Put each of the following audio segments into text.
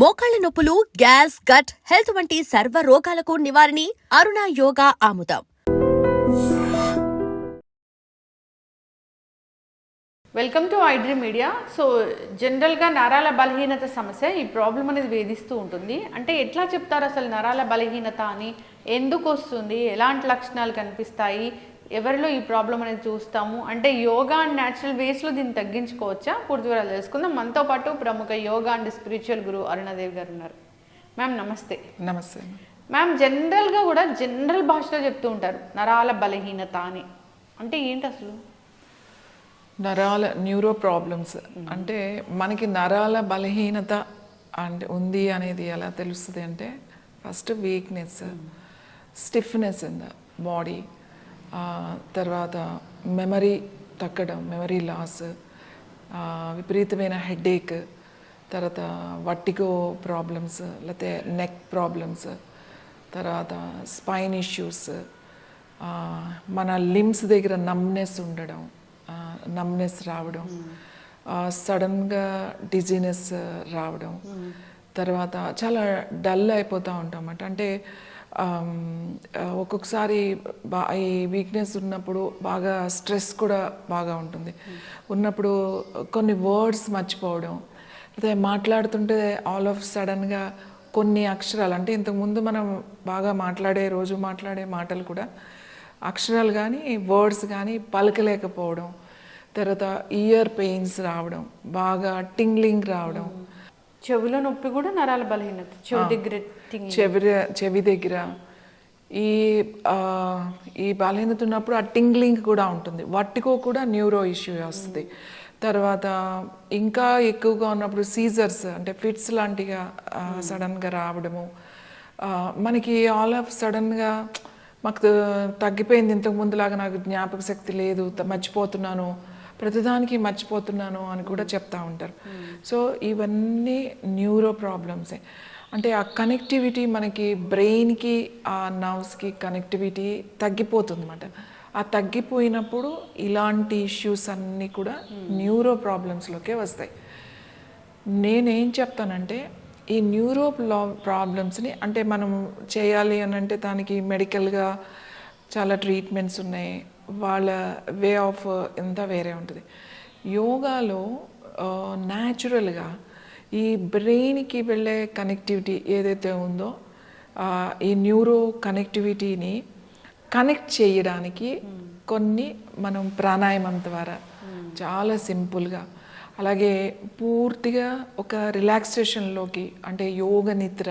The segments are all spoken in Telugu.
మోకాళ్ళ నొప్పులు గ్యాస్ గట్ హెల్త్ వంటి సర్వ రోగాలకు నివారణి అరుణ యోగా ఆముదం. Welcome to iDream Media so జనరల్గా నరాల బలహీనత సమస్య ఈ ప్రాబ్లం అనేది వేధిస్తూ ఉంటుంది. అంటే ఎట్లా చెప్తారు అసలు నరాల బలహీనత అని? ఎందుకు వస్తుంది? ఎలాంటి లక్షణాలు కనిపిస్తాయి? ఎవరిలో ఈ ప్రాబ్లం అనేది చూస్తాము? అంటే యోగా అండ్ న్యాచురల్ వేస్లో దీన్ని తగ్గించుకోవచ్చా? పూర్తి వివరాలు తెలుసుకుందాం. మనతో పాటు ప్రముఖ యోగా అండ్ స్పిరిచువల్ గురు అరుణాదేవి గారు ఉన్నారు. మ్యామ్ నమస్తే. నమస్తే. మ్యామ్ జనరల్గా కూడా జనరల్ భాషలో చెప్తూ ఉంటారు. నరాల బలహీనత అని. అంటే ఏంటి అసలు? నరాల న్యూరో ప్రాబ్లమ్స్. అంటే మనకి నరాల బలహీనత అంటే ఉంది అనేది ఎలా తెలుస్తుంది అంటే first weakness stiffness in the body. తర్వాత మెమరీ తగ్గడం మెమరీ లాస్ విపరీతమైన హెడేక్ తర్వాత వట్టిగో ప్రాబ్లమ్స్ లేకపోతే నెక్ ప్రాబ్లమ్స్ తర్వాత స్పైన్ ఇష్యూస్ మన లిమ్స్ దగ్గర నమ్నెస్ ఉండడం నమ్నెస్ రావడం సడన్గా డిజీనెస్ రావడం తర్వాత చాలా డల్ అయిపోతూ ఉంటాం అంటే ఒక్కొక్కసారి బా ఈ వీక్నెస్ ఉన్నప్పుడు బాగా స్ట్రెస్ కూడా బాగా ఉంటుంది. ఉన్నప్పుడు కొన్ని వర్డ్స్ మర్చిపోవడం అదే మాట్లాడుతుంటే ఆల్ ఆఫ్ సడన్గా కొన్ని అక్షరాలు అంటే ఇంతకుముందు మనం బాగా మాట్లాడే రోజు మాట్లాడే మాటలు కూడా అక్షరాలు కానీ వర్డ్స్ కానీ పలకలేకపోవడం తర్వాత ఇయర్ పెయిన్స్ రావడం బాగా టింగ్లింగ్ రావడం చెవిలో నొప్పి కూడా నరాల బలహీనత చెవి దగ్గర చెవి చెవి దగ్గర. ఈ ఈ బలహీనత ఉన్నప్పుడు ఆ టింగ్లింగ్ కూడా ఉంటుంది. వట్టికో కూడా న్యూరో ఇష్యూ వస్తుంది. తర్వాత ఇంకా ఎక్కువగా ఉన్నప్పుడు సీజర్స్ అంటే ఫిట్స్ లాంటిగా సడన్గా రావడము. మనకి ఆల్ ఆఫ్ సడన్గా మాకు తగ్గిపోయింది. ఇంతకు ముందులాగా నాకు జ్ఞాపక శక్తి లేదు మర్చిపోతున్నాను. ప్రతిదానికి మర్చిపోతున్నాను అని కూడా చెప్తా ఉంటారు. సో ఇవన్నీ న్యూరో ప్రాబ్లమ్సే. అంటే ఆ కనెక్టివిటీ మనకి బ్రెయిన్కి ఆ నర్వ్స్కి కనెక్టివిటీ తగ్గిపోతుంది అన్నమాట ఆ తగ్గిపోయినప్పుడు ఇలాంటి ఇష్యూస్ అన్నీ కూడా న్యూరో ప్రాబ్లమ్స్లోకే వస్తాయి. నేనేం చెప్తానంటే ఈ న్యూరో ప్రాబ్లమ్స్ని అంటే మనం చేయాలి అని అంటే దానికి మెడికల్గా చాలా ట్రీట్మెంట్స్ ఉన్నాయి. వాళ్ళ వే ఆఫ్ ఎంత వేరే ఉంటుంది. యోగాలో uh, న్యాచురల్గా ఈ బ్రెయిన్కి వెళ్ళే కనెక్టివిటీ ఏదైతే ఉందో ఈ న్యూరో కనెక్టివిటీని కనెక్ట్ చేయడానికి కొన్ని మనం ప్రాణాయామం ద్వారా చాలా సింపుల్గా అలాగే పూర్తిగా ఒక రిలాక్సేషన్లోకి అంటే యోగ నిద్ర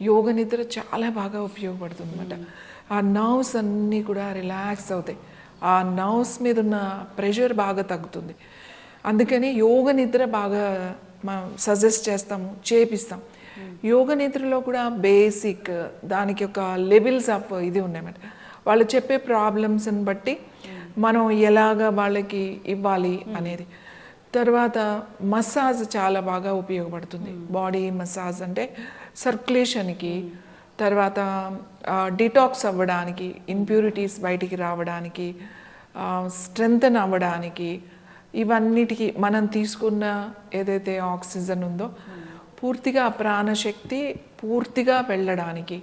యోగ నిద్ర చాలా బాగా ఉపయోగపడుతుంది అనమాట ఆ నర్వ్స్ అన్నీ కూడా రిలాక్స్ అవుతాయి. ఆ నర్వ్స్ మీద ఉన్న ప్రెషర్ బాగా తగ్గుతుంది. అందుకని యోగ నిద్ర బాగా మనం సజెస్ట్ చేస్తాము చేపిస్తాం. యోగ నిద్రలో కూడా బేసిక్ దానికి ఒక లెవెల్స్ ఆఫ్ ఇది ఉన్నాయన్నమాట వాళ్ళు చెప్పే ప్రాబ్లమ్స్ని బట్టి మనం ఎలాగ వాళ్ళకి ఇవ్వాలి అనేది. తర్వాత మసాజ్ చాలా బాగా ఉపయోగపడుతుంది. బాడీ మసాజ్ అంటే సర్క్యులేషన్కి తర్వాత డిటాక్స్ అవ్వడానికి ఇంప్యూరిటీస్ బయటికి రావడానికి స్ట్రెంగ్తన్ అవ్వడానికి ఇవన్నిటికీ మనం తీసుకున్న ఏదైతే ఆక్సిజన్ ఉందో పూర్తిగా ప్రాణశక్తి పూర్తిగా వెళ్ళడానికి.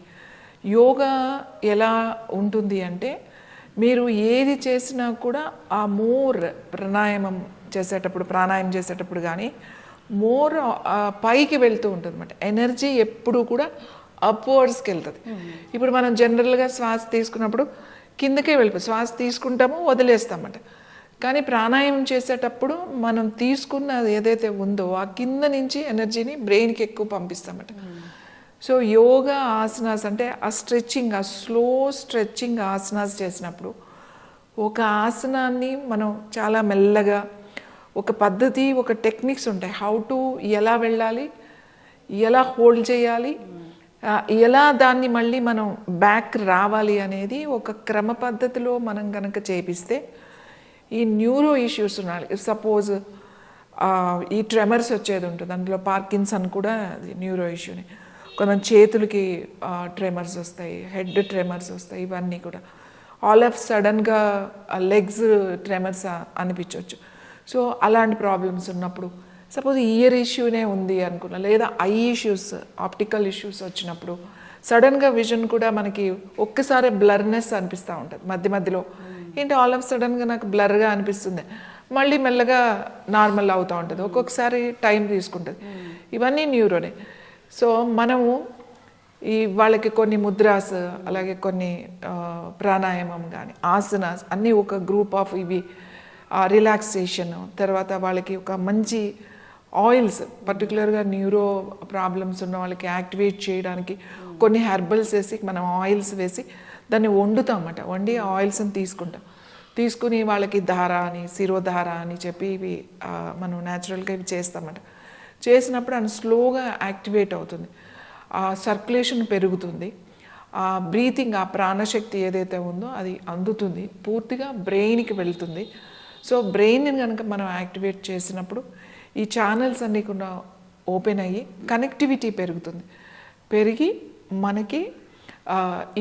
యోగా ఎలా ఉంటుంది అంటే మీరు ఏది చేసినా కూడా ఆ మోర్ ప్రాణాయామం చేసేటప్పుడు ప్రాణాయామం చేసేటప్పుడు కానీ మోర్ పైకి వెళ్తూ ఉంటుంది అనమాట ఎనర్జీ ఎప్పుడు కూడా అప్వర్డ్స్కి వెళ్తుంది. ఇప్పుడు మనం జనరల్గా శ్వాస తీసుకున్నప్పుడు కిందకే వెళ్ళిపోయి శ్వాస తీసుకుంటామో వదిలేస్తామట కానీ ప్రాణాయామం చేసేటప్పుడు మనం తీసుకున్నది ఏదైతే ఉందో ఆ కింద నుంచి ఎనర్జీని బ్రెయిన్కి ఎక్కువ పంపిస్తామట సో యోగా ఆసనాస్ అంటే ఆ స్ట్రెచ్చింగ్ ఆ స్లో స్ట్రెచ్చింగ్ ఆసనాస్ చేసినప్పుడు ఒక ఆసనాన్ని మనం చాలా మెల్లగా ఒక పద్ధతి ఒక టెక్నిక్స్ ఉంటాయి. హౌ టు ఎలా వెళ్ళాలి ఎలా హోల్డ్ చేయాలి ఎలా దాన్ని మళ్ళీ మనం బ్యాక్ రావాలి అనేది ఒక క్రమ పద్ధతిలో మనం కనుక చేపిస్తే ఈ న్యూరో ఇష్యూస్ ఉన్నాయి. సపోజ్ ఈ ట్రెమర్స్ వచ్చేది ఉంటుంది. అందులో పార్కిన్సన్ కూడా అది న్యూరో ఇష్యూని కొంత చేతులకి ట్రెమర్స్ వస్తాయి హెడ్ ట్రెమర్స్ వస్తాయి ఇవన్నీ కూడా. ఆల్ ఆఫ్ సడన్గా లెగ్స్ ట్రెమర్స్ అనిపించవచ్చు సో అలాంటి ప్రాబ్లమ్స్ ఉన్నప్పుడు సపోజ్ ఇయర్ ఇష్యూనే ఉంది అనుకున్నా లేదా ఐ ఇష్యూస్ ఆప్టికల్ ఇష్యూస్ వచ్చినప్పుడు సడన్గా విజన్ కూడా మనకి ఒక్కసారి బ్లర్నెస్ అనిపిస్తూ ఉంటుంది మధ్య మధ్యలో. ఏంటి ఆల్ ఆఫ్ సడన్గా నాకు బ్లర్గా అనిపిస్తుంది. మళ్ళీ మెల్లగా నార్మల్ అవుతూ ఉంటుంది ఒక్కొక్కసారి టైం తీసుకుంటుంది. ఇవన్నీ న్యూరోనే సో మనము ఈ వాళ్ళకి కొన్ని ముద్రాస్ అలాగే కొన్ని ప్రాణాయామం కానీ ఆసనాస్ అన్నీ ఒక గ్రూప్ ఆఫ్ ఇవి రిలాక్సేషన్ తర్వాత వాళ్ళకి ఒక మంచి ఆయిల్స్ పర్టికులర్గా న్యూరో ప్రాబ్లమ్స్ ఉన్న వాళ్ళకి యాక్టివేట్ చేయడానికి కొన్ని హెర్బల్స్ వేసి మనం ఆయిల్స్ వేసి దాన్ని వండుతాం అన్నమాట. వండి ఆయిల్స్ని తీసుకుంటాం. తీసుకుని వాళ్ళకి ధార అని శిరోధార అని చెప్పి ఇవి మనం న్యాచురల్గా ఇవి చేస్తామన్నమాట చేసినప్పుడు అది స్లోగా యాక్టివేట్ అవుతుంది. ఆ సర్క్యులేషన్ పెరుగుతుంది. ఆ బ్రీతింగ్ ఆ ప్రాణశక్తి ఏదైతే ఉందో అది అందుతుంది. పూర్తిగా బ్రెయిన్కి వెళ్తుంది. సో బ్రెయిన్ని కనుక మనం యాక్టివేట్ చేసినప్పుడు ఈ ఛానల్స్ అన్నీ కూడా ఓపెన్ అయ్యి కనెక్టివిటీ పెరుగుతుంది. పెరిగి మనకి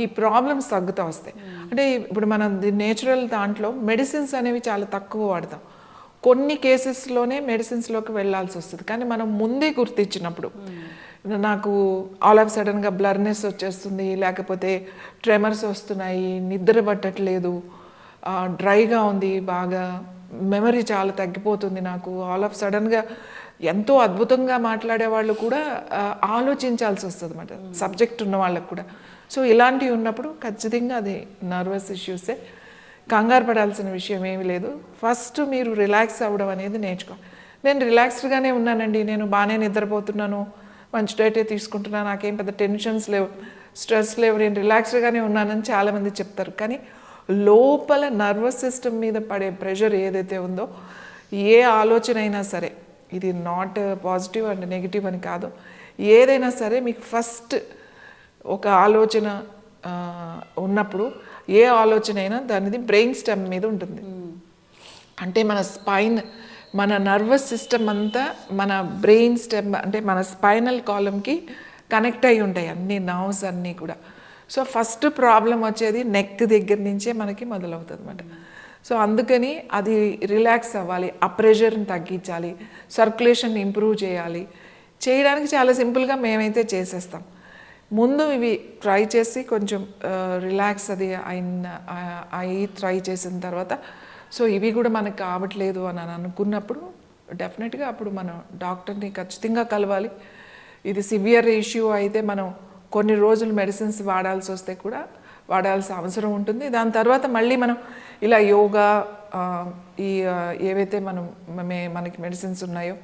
ఈ ప్రాబ్లమ్స్ తగ్గుతూ వస్తాయి. అంటే ఇప్పుడు మనం నేచురల్ దాంట్లో మెడిసిన్స్ అనేవి చాలా తక్కువ వాడతాం. కొన్ని కేసెస్లోనే మెడిసిన్స్లోకి వెళ్ళాల్సి వస్తుంది. కానీ మనం ముందే గుర్తించినప్పుడు నాకు ఆల్ ఆఫ్ సడన్గా బ్లర్నెస్ వచ్చేస్తుంది లేకపోతే ట్రెమర్స్ వస్తున్నాయి నిద్ర పట్టట్లేదు డ్రైగా ఉంది బాగా మెమరీ చాలా తగ్గిపోతుంది నాకు. ఆల్ ఆఫ్ సడన్గా ఎంతో అద్భుతంగా మాట్లాడే వాళ్ళు కూడా ఆలోచించాల్సి వస్తుంది అన్నమాట సబ్జెక్ట్ ఉన్న వాళ్ళకు కూడా. సో ఇలాంటివి ఉన్నప్పుడు ఖచ్చితంగా అది నర్వస్ ఇష్యూసే కంగారు పడాల్సిన విషయం ఏమీ లేదు. ఫస్ట్ మీరు రిలాక్స్ అవ్వడం అనేది నేర్చుకోవాలి నేను రిలాక్స్డ్గానే ఉన్నానండి. నేను బాగానే నిద్రపోతున్నాను. మంచి డైటే తీసుకుంటున్నాను నాకేం పెద్ద టెన్షన్స్ లేవు. స్ట్రెస్ లేవు. నేను రిలాక్స్డ్గానే ఉన్నానని చాలామంది చెప్తారు. కానీ లోపల నర్వస్ సిస్టమ్ మీద పడే ప్రెషర్ ఏదైతే ఉందో ఏ ఆలోచన అయినా సరే ఇది నాట్ పాజిటివ్ అండ్ నెగిటివ్ అని కాదు ఏదైనా సరే మీకు ఫస్ట్ ఒక ఆలోచన ఉన్నప్పుడు ఏ ఆలోచన అయినా దానిది బ్రెయిన్ స్టెమ్ మీద ఉంటుంది. అంటే మన స్పైన్ మన నర్వస్ సిస్టమ్ అంతా మన బ్రెయిన్ స్టెమ్ అంటే మన స్పైనల్ కాలంకి కనెక్ట్ అయి ఉంటాయి అన్ని నర్వ్స్ అన్నీ కూడా. సో ఫస్ట్ ప్రాబ్లం వచ్చేది నెక్ దగ్గర నుంచే మనకి మొదలవుతుంది అనమాట సో అందుకని అది రిలాక్స్ అవ్వాలి ఆ ప్రెషర్ని తగ్గించాలి సర్క్యులేషన్ ఇంప్రూవ్ చేయాలి. చేయడానికి చాలా సింపుల్గా మేమైతే చేసేస్తాం. ముందు ఇవి ట్రై చేసి కొంచెం రిలాక్స్ అది అయిన అయి ట్రై చేసిన తర్వాత సో ఇవి కూడా మనకు కావట్లేదు అని అనుకున్నప్పుడు డెఫినెట్గా అప్పుడు మనం డాక్టర్ని ఖచ్చితంగా కలవాలి. ఇది సివియర్ ఇష్యూ అయితే మనం కొన్ని రోజులు మెడిసిన్స్ వాడాల్సి వస్తే కూడా వాడాల్సిన అవసరం ఉంటుంది. దాని తర్వాత మళ్ళీ మనం ఇలా యోగా ఈ ఏవైతే మనం మే మనకి మెడిసిన్స్ ఉన్నాయో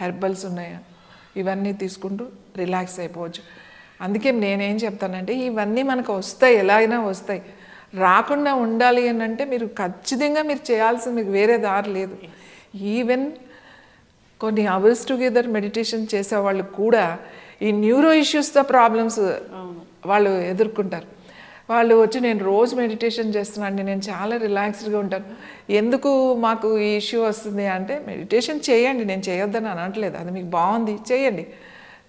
హెర్బల్స్ ఉన్నాయో ఇవన్నీ తీసుకుంటూ రిలాక్స్ అయిపోవచ్చు. అందుకే నేనేం చెప్తానంటే ఇవన్నీ మనకు వస్తాయి ఎలా అయినా వస్తాయి. రాకుండా ఉండాలి అని అంటే మీరు ఖచ్చితంగా మీరు చేయాల్సింది మీకు వేరే దారి లేదు. ఈవెన్ కొన్ని అవర్స్ టుగెదర్ మెడిటేషన్ చేసే వాళ్ళు కూడా ఈ న్యూరో ఇష్యూస్తో ప్రాబ్లమ్స్ వాళ్ళు ఎదుర్కొంటారు. వాళ్ళు వచ్చి నేను రోజు మెడిటేషన్ చేస్తున్నాను నేను చాలా రిలాక్స్డ్గా ఉంటాను. ఎందుకు మాకు ఈ ఇష్యూ వస్తుంది? అంటే మెడిటేషన్ చేయండి నేను చేయొద్దని అనట్లేదు. అది మీకు బాగుంది చేయండి.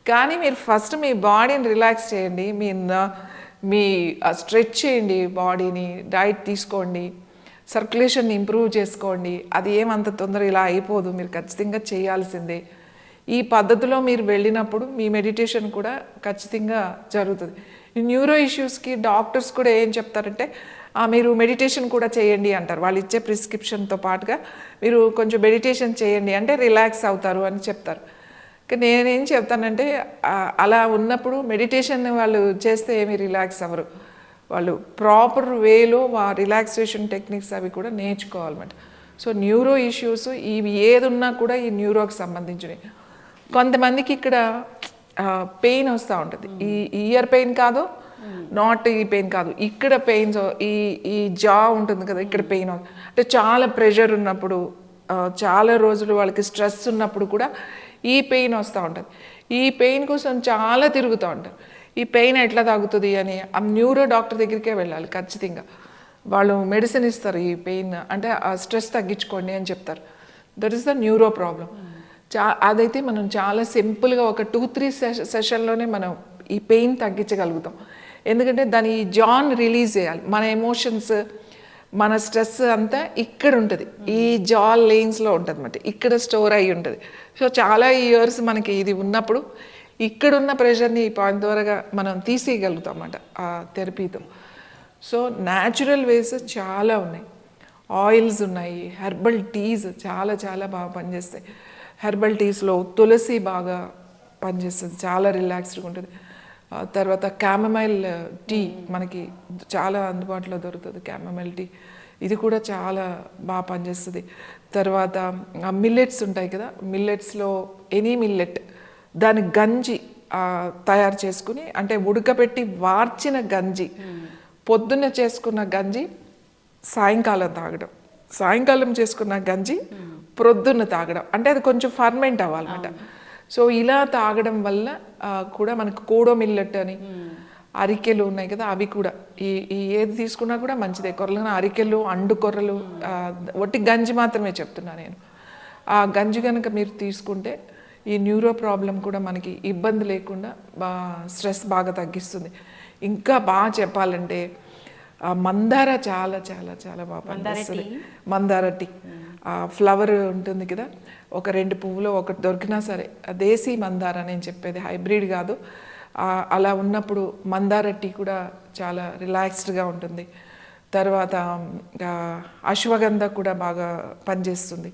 కానీ మీరు ఫస్ట్ మీ బాడీని రిలాక్స్ చేయండి మీ మీ స్ట్రెచ్ చేయండి బాడీని డైట్ తీసుకోండి సర్క్యులేషన్ ఇంప్రూవ్ చేసుకోండి. అది ఏమంత తొందర ఇలా అయిపోదు. మీరు ఖచ్చితంగా చేయాల్సిందే. ఈ పద్ధతిలో మీరు వెళ్ళినప్పుడు మీ మెడిటేషన్ కూడా ఖచ్చితంగా జరుగుతుంది. ఈ న్యూరో ఇష్యూస్కి డాక్టర్స్ కూడా ఏం చెప్తారంటే మీరు మెడిటేషన్ కూడా చేయండి అంటారు. వాళ్ళు ఇచ్చే ప్రిస్క్రిప్షన్తో పాటుగా మీరు కొంచెం మెడిటేషన్ చేయండి అంటే రిలాక్స్ అవుతారు అని చెప్తారు. నేనేం చెప్తానంటే అలా ఉన్నప్పుడు మెడిటేషన్ వాళ్ళు చేస్తే ఏమి రిలాక్స్ అవ్వరు. వాళ్ళు ప్రాపర్ వేలో ఆ రిలాక్సేషన్ టెక్నిక్స్ అవి కూడా నేర్చుకోవాలన్నమాట. సో న్యూరో ఇష్యూస్ ఇవి ఏది ఉన్నా కూడా ఈ న్యూరోకి సంబంధించినవి. కొంతమందికి ఇక్కడ పెయిన్ వస్తూ ఉంటుంది. ఈ ఇయర్ పెయిన్ కాదు నాట్ ఈ పెయిన్ కాదు. ఇక్కడ పెయిన్స్ ఈ ఈ జా ఉంటుంది కదా ఇక్కడ పెయిన్ అంటే చాలా ప్రెషర్ ఉన్నప్పుడు చాలా రోజులు వాళ్ళకి స్ట్రెస్ ఉన్నప్పుడు కూడా ఈ పెయిన్ వస్తూ ఉంటుంది. ఈ పెయిన్ కోసం చాలా తిరుగుతూ ఉంటారు ఈ పెయిన్ ఎట్లా తగ్గుతుంది అని ఆ న్యూరో డాక్టర్ దగ్గరికే వెళ్ళాలి ఖచ్చితంగా. వాళ్ళు మెడిసిన్ ఇస్తారు ఈ పెయిన్ అంటే ఆ స్ట్రెస్ తగ్గించుకోండి అని చెప్తారు. That is the neuro problem చా అదైతే మనం చాలా సింపుల్గా ఒక టూ త్రీ సెషన్లోనే మనం ఈ పెయిన్ తగ్గించగలుగుతాం. ఎందుకంటే దాని జాన్ రిలీజ్ చేయాలి. మన ఎమోషన్స్ మన స్ట్రెస్ అంతా ఇక్కడ ఉంటుంది. ఈ జాల్ లెయిన్స్లో ఉంటుంది అనమాట ఇక్కడ స్టోర్ అయ్యి ఉంటుంది. సో చాలా ఇయర్స్ మనకి ఇది ఉన్నప్పుడు ఇక్కడున్న ప్రెషర్ని ఈ పాయింట్ ద్వారా మనం తీసేయగలుగుతాం అన్నమాట ఆ థెరపీతో. సో న్యాచురల్ వేస్ చాలా ఉన్నాయి. ఆయిల్స్ ఉన్నాయి హెర్బల్ టీస్ చాలా చాలా బాగా పనిచేస్తాయి. హెర్బల్ టీస్లో తులసి బాగా పనిచేస్తుంది చాలా రిలాక్స్డ్గా ఉంటుంది. తర్వాత క్యామమైల్ టీ మనకి చాలా అందుబాటులో దొరుకుతుంది క్యామమైల్ టీ. ఇది కూడా చాలా బాగా పనిచేస్తుంది. తర్వాత మిల్లెట్స్ ఉంటాయి కదా మిల్లెట్స్లో ఎనీ మిల్లెట్ దాని గంజి తయారు చేసుకుని అంటే ఉడకబెట్టి వార్చిన గంజి పొద్దున్న చేసుకున్న గంజి సాయంకాలం తాగడం. సాయంకాలం చేసుకున్న గంజి ప్రొద్దున్న తాగడం. అంటే అది కొంచెం ఫర్మెంట్ అవ్వాలన్నమాట. సో ఇలా తాగడం వల్ల కూడా మనకు కోడో మిల్లెట్ అని అరికెలు ఉన్నాయి కదా అవి కూడా. ఈ ఈ ఏది తీసుకున్నా కూడా మంచిదే. కొర్రలు అరికెలు అండు కొర్రలు ఒట్టి గంజి మాత్రమే చెప్తున్నా నేను. ఆ గంజి కనుక మీరు తీసుకుంటే ఈ న్యూరో ప్రాబ్లం కూడా మనకి ఇబ్బంది లేకుండా స్ట్రెస్ బాగా తగ్గిస్తుంది. ఇంకా బాగా చెప్పాలంటే ఆ మందార చాలా చాలా చాలా బాగా పనిచేస్తుంది మందార టీ. ఆ ఫ్లవర్ ఉంటుంది కదా ఒక రెండు పువ్వులు ఒకటి దొరికినా సరే దేశీ మందార నేను చెప్పేది హైబ్రిడ్ కాదు. అలా ఉన్నప్పుడు మందార టీ కూడా చాలా రిలాక్స్డ్గా ఉంటుంది. తర్వాత అశ్వగంధ కూడా బాగా పనిచేస్తుంది.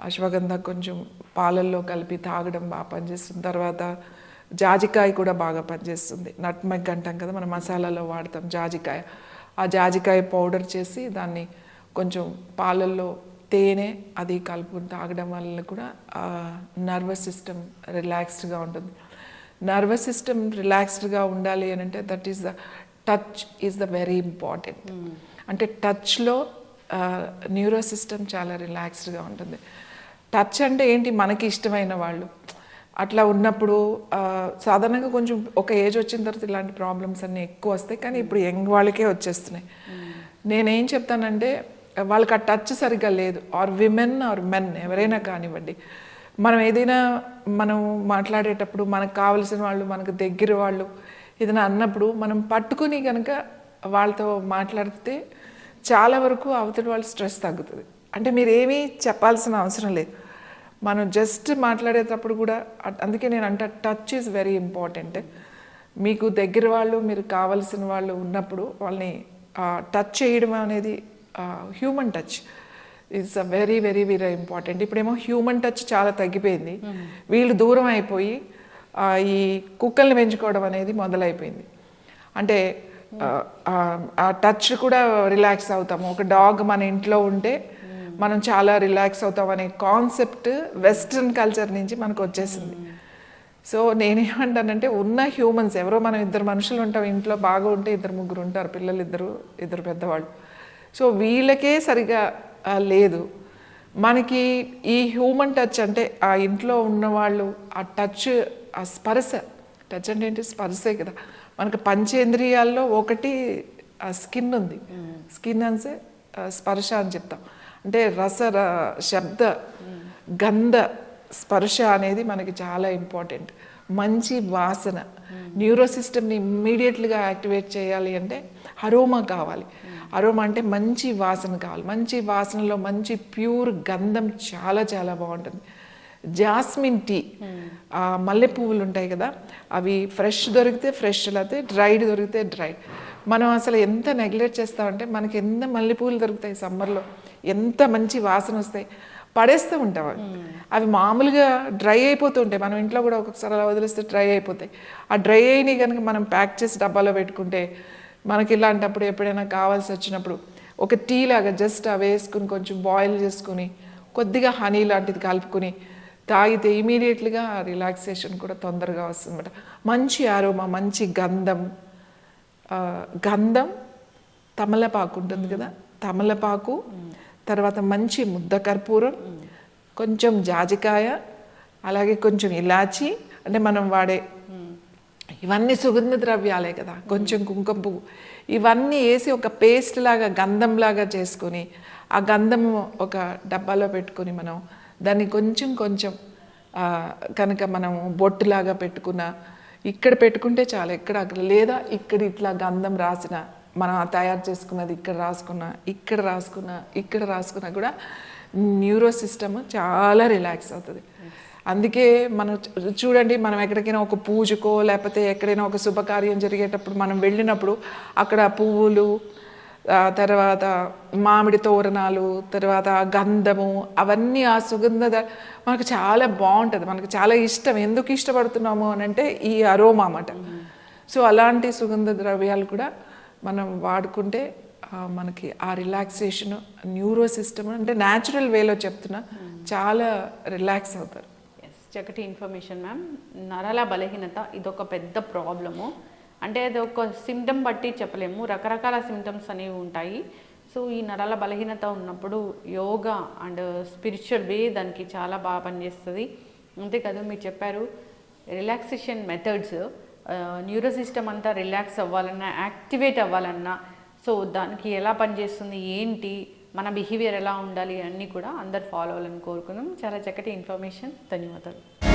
అశ్వగంధ కొంచెం పాలల్లో కలిపి తాగడం బాగా పనిచేస్తుంది. తర్వాత జాజికాయ కూడా బాగా పనిచేస్తుంది. నట్మెగ్ అంటాం కదా మనం మసాలాలో వాడతాం జాజికాయ. ఆ జాజికాయ పౌడర్ చేసి దాన్ని కొంచెం పాలల్లో తేనె అది కలుపుకుని తాగడం వల్ల కూడా నర్వస్ సిస్టమ్ రిలాక్స్డ్గా ఉంటుంది. నర్వస్ సిస్టమ్ రిలాక్స్డ్గా ఉండాలి అని అంటే that is the touch is the very important. అంటే టచ్లో న్యూరో సిస్టమ్ చాలా రిలాక్స్డ్గా ఉంటుంది. టచ్ అంటే ఏంటి? మనకి ఇష్టమైన వాళ్ళు. అట్లా ఉన్నప్పుడు సాధారణంగా కొంచెం ఒక ఏజ్ వచ్చిన తర్వాత ఇలాంటి ప్రాబ్లమ్స్ అన్నీ ఎక్కువ వస్తాయి. కానీ ఇప్పుడు యంగ్ వాళ్ళకే వచ్చేస్తున్నాయి. నేనేం చెప్తానంటే వాళ్ళకి ఆ టచ్ సరిగ్గా లేదు. ఆర్ విమెన్ ఆర్ మెన్ ఎవరైనా కానివ్వండి. మనం ఏదైనా మనం మాట్లాడేటప్పుడు మనకు కావలసిన వాళ్ళు మనకు దగ్గర వాళ్ళు ఏదైనా అన్నప్పుడు మనం పట్టుకుని కనుక వాళ్ళతో మాట్లాడితే చాలా వరకు అవతలి వాళ్ళ స్ట్రెస్ తగ్గుతుంది. అంటే మీరు ఏమీ చెప్పాల్సిన అవసరం లేదు. మనం జస్ట్ మాట్లాడేటప్పుడు కూడా అందుకే నేను అంటే టచ్ ఈజ్ వెరీ ఇంపార్టెంట్ మీకు దగ్గర వాళ్ళు మీరు కావలసిన వాళ్ళు ఉన్నప్పుడు వాళ్ళని టచ్ చేయడం అనేది human touch it's a very very very important ఇప్పుడేమో హ్యూమన్ టచ్ చాలా తగ్గిపోయింది. వీళ్ళు దూరం అయిపోయి ఈ కుక్కల్ని పెంచుకోవడం అనేది మొదలైపోయింది. అంటే ఆ, టచ్ కూడా రిలాక్స్ అవుతాము. ఒక డాగ్ మన ఇంట్లో ఉంటే మనం చాలా రిలాక్స్ అవుతాం అనే కాన్సెప్ట్ వెస్ట్రన్ కల్చర్ నుంచి మనకు వచ్చేసింది సో నేనేమంటానంటే ఉన్న హ్యూమన్స్ ఎవరో మనం ఇద్దరు మనుషులు ఉంటాం ఇంట్లో బాగా ఉంటే ఇద్దరు ముగ్గురు ఉంటారు పిల్లలు ఇద్దరు ఇద్దరు పెద్దవాళ్ళు. సో వీళ్ళకే సరిగా లేదు. మనకి ఈ హ్యూమన్ టచ్ అంటే ఆ ఇంట్లో ఉన్నవాళ్ళు ఆ టచ్ ఆ స్పర్శ. టచ్ అంటే ఏంటి? స్పర్శే కదా. మనకి పంచేంద్రియాల్లో ఒకటి ఆ స్కిన్ ఉంది. స్కిన్ అంటే ఆ, స్పర్శ అని చెప్తాం. అంటే రస శబ్ద గంధ స్పర్శ అనేది మనకి చాలా ఇంపార్టెంట్. మంచి వాసన. న్యూరో సిస్టమ్ని ఇమ్మీడియట్లీగా యాక్టివేట్ చేయాలి అంటే అరోమా కావాలి. అరోమా అంటే మంచి వాసన కావాలి. మంచి వాసనలో మంచి ప్యూర్ గంధం చాలా చాలా బాగుంటుంది. Jasmine tea. ఆ మల్లె పువ్వులు ఉంటాయి కదా అవి ఫ్రెష్ దొరికితే ఫ్రెష్ లేకపోతే డ్రైడ్ దొరికితే డ్రైడ్. మనం అసలు ఎంత నెగ్లెక్ట్ చేస్తామంటే మనకి ఎంత మల్లెపూలు దొరుకుతాయి సమ్మర్లో. ఎంత మంచి వాసన వస్తాయి పడేస్తూ ఉంటాం అవి. అవి మామూలుగా డ్రై అయిపోతూ ఉంటాయి. మనం ఇంట్లో కూడా ఒక్కొక్కసారి అలా వదిలేస్తే డ్రై అయిపోతాయి. ఆ డ్రై అయినవి కనుక మనం ప్యాక్ చేసి డబ్బాలో పెట్టుకుంటే మనకి ఇలాంటప్పుడు ఎప్పుడైనా కావాల్సి వచ్చినప్పుడు ఒక టీ లాగా జస్ట్ అవి వేసుకుని కొంచెం బాయిల్ చేసుకుని కొద్దిగా హనీ లాంటిది కలుపుకుని తాగితే ఇమీడియట్లీగా రిలాక్సేషన్ కూడా తొందరగా వస్తుందన్నమాట. మంచి ఆరోమా మంచి గంధం. గంధం తమలపాకు ఉంటుంది కదా? తమలపాకు తర్వాత మంచి ముద్ద కర్పూరం కొంచెం జాజికాయ అలాగే కొంచెం ఇలాచి అంటే మనం వాడే ఇవన్నీ సుగంధ ద్రవ్యాలే కదా కొంచెం కుంకుమ పువ్వు. ఇవన్నీ వేసి ఒక పేస్ట్ లాగా గంధం లాగా చేసుకొని ఆ గంధం ఒక డబ్బాలో పెట్టుకొని మనం దాన్ని కొంచెం కొంచెం కనుక మనం బొట్టులాగా పెట్టుకున్న ఇక్కడ పెట్టుకుంటే చాలు ఎక్కడ అక్కడ లేదా ఇక్కడ ఇట్లా గంధం రాసిన మనం తయారు చేసుకున్నది ఇక్కడ రాసుకున్నా ఇక్కడ రాసుకున్నా ఇక్కడ రాసుకున్నా కూడా న్యూరో సిస్టమ్ చాలా రిలాక్స్ అవుతుంది. అందుకే మనం చూడండి మనం ఎక్కడికైనా ఒక పూజకో లేకపోతే ఎక్కడైనా ఒక శుభకార్యం జరిగేటప్పుడు మనం వెళ్ళినప్పుడు అక్కడ పువ్వులు తర్వాత మామిడి తోరణాలు తర్వాత గంధము అవన్నీ ఆ సుగంధ మనకు చాలా బాగుంటుంది. మనకు చాలా ఇష్టం. ఎందుకు ఇష్టపడుతున్నాము అని అంటే ఈ అరోమా అన్నమాట. సో అలాంటి సుగంధ ద్రవ్యాలు కూడా మనం వాడుకుంటే మనకి ఆ రిలాక్సేషన్ న్యూరో సిస్టమ్ అంటే న్యాచురల్ వేలో చెప్తున్నా చాలా రిలాక్స్ అవుతారు. ఎస్ చక్కటి ఇన్ఫర్మేషన్ మ్యామ్ నరాల బలహీనత ఇదొక పెద్ద ప్రాబ్లము. అంటే అది ఒక సిమ్టమ్ బట్టి చెప్పలేము. రకరకాల సిమ్టమ్స్ అనేవి ఉంటాయి. సో ఈ నరాల బలహీనత ఉన్నప్పుడు యోగా అండ్ స్పిరిచువల్ వే దానికి చాలా బాగా పనిచేస్తుంది. అంతేకాదు మీరు చెప్పారు రిలాక్సేషన్ మెథడ్స్ న్యూరో సిస్టమ్ అంతా రిలాక్స్ అవ్వాలన్నా యాక్టివేట్ అవ్వాలన్నా సో దానికి ఎలా పనిచేస్తుంది ఏంటి మన బిహేవియర్ ఎలా ఉండాలి అన్నీ కూడా అందరు ఫాలో అవ్వాలని కోరుకుందాం. చాలా చక్కటి ఇన్ఫర్మేషన్. ధన్యవాదాలు.